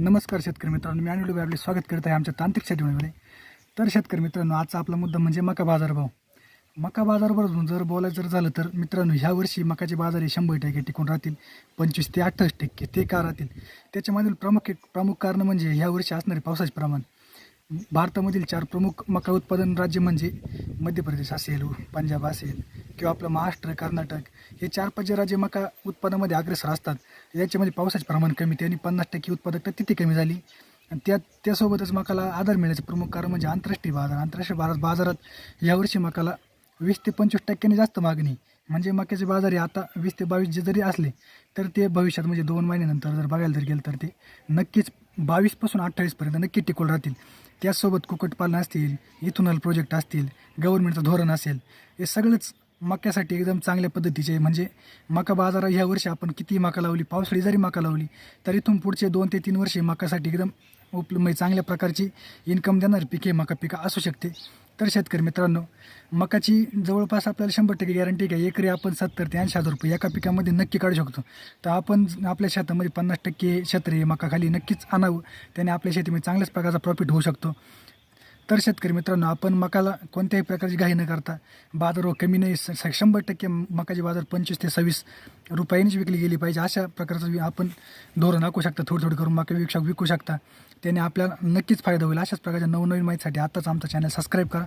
नमस्कार शेतकरी मित्रांनो मी अनिल आपले स्वागत करत आहे आमच्या तांत्रिक शेतीमध्ये. तर शेतकरी मित्रांनो आजचा आपला मुद्दा म्हणजे मका बाजारभाव मका बाजारभाव जर बोलायचं जर झालं तर मित्रांनो ह्या वर्षी मकाचे बाजार हे शंभर टक्के टिकून राहतील पंचवीस ते अठ्ठावीस टक्के ते का राहतील? त्याच्यामधील प्रमुख प्रमुख कारण म्हणजे ह्या वर्षी असणारे पावसाचे प्रमाण. भारतामधील चार प्रमुख मका उत्पादन राज्य म्हणजे मध्य प्रदेश असेल पंजाब असेल किंवा आपलं महाराष्ट्र कर्नाटक हे चार पाच जे राज्य मका उत्पादनामध्ये अग्रेसर असतात याच्यामध्ये पावसाचे प्रमाण कमी त्यांनी पन्नास टक्के उत्पादकता तिथे कमी झाली. आणि त्या त्यासोबतच मकाला आधार मिळण्याचं प्रमुख कारण म्हणजे आंतरराष्ट्रीय बाजार. आंतरराष्ट्रीय बाजार बाजारात यावर्षी मकाला वीस ते पंचवीस टक्क्यांनी जास्त मागणी. म्हणजे मक्याचे बाजार हे आता वीस ते बावीस जे जरी असले तर ते भविष्यात म्हणजे दोन महिन्यानंतर जर बघायला जर गेलं तर ते नक्कीच बावीसपासून अठ्ठावीसपर्यंत नक्की टिकून राहतील. त्याचसोबत कुक्कुटपालन असतील इथुनल प्रोजेक्ट असतील गव्हर्नमेंटचं धोरण असेल हे सगळंच मक्यासाठी एकदम चांगल्या पद्धतीचे आहे. म्हणजे मका बाजार ह्या वर्षी आपण किती मका लावली पावसाळी जरी मका लावली तर इथून पुढचे दोन ते तीन वर्षे मकासाठी एकदम उपल म्हणजे चांगल्या प्रकारची इन्कम देणारी पिके मका पिका असू शकते तर शेतकरी मित्रांनो मकाची जवळपास आपल्याला शंभर टक्के गॅरंटी आहे एकरी आपण सत्तर ते ऐंशी हजार रुपये एका पिकामध्ये नक्की काढू शकतो. तर आपण आपल्या शेतामध्ये पन्नास टक्के क्षेत्र मकाखाली नक्कीच आणावं. त्याने आपल्या शेतीमध्ये चांगल्याच प्रकारचा प्रॉफिट होऊ शकतो. तर शेतकरी मित्रांनो आपण मकाला कोणत्याही प्रकारची घाई न करता बाजारभाव कमी नाही स- शंभर टक्के मकाची बाजार पंचवीस ते सव्वीस रुपयांनीच विकली गेली पाहिजे अशा प्रकारचं वि- आपण धोरण आखू शकता थोडी थोडी करून मका विकू शक विकू शकता. त्याने आपल्याला नक्कीच फायदा होईल. अशाच प्रकारच्या नवनवीन माहितीसाठी आत्ताच आमचा चॅनल सबस्क्राईब करा.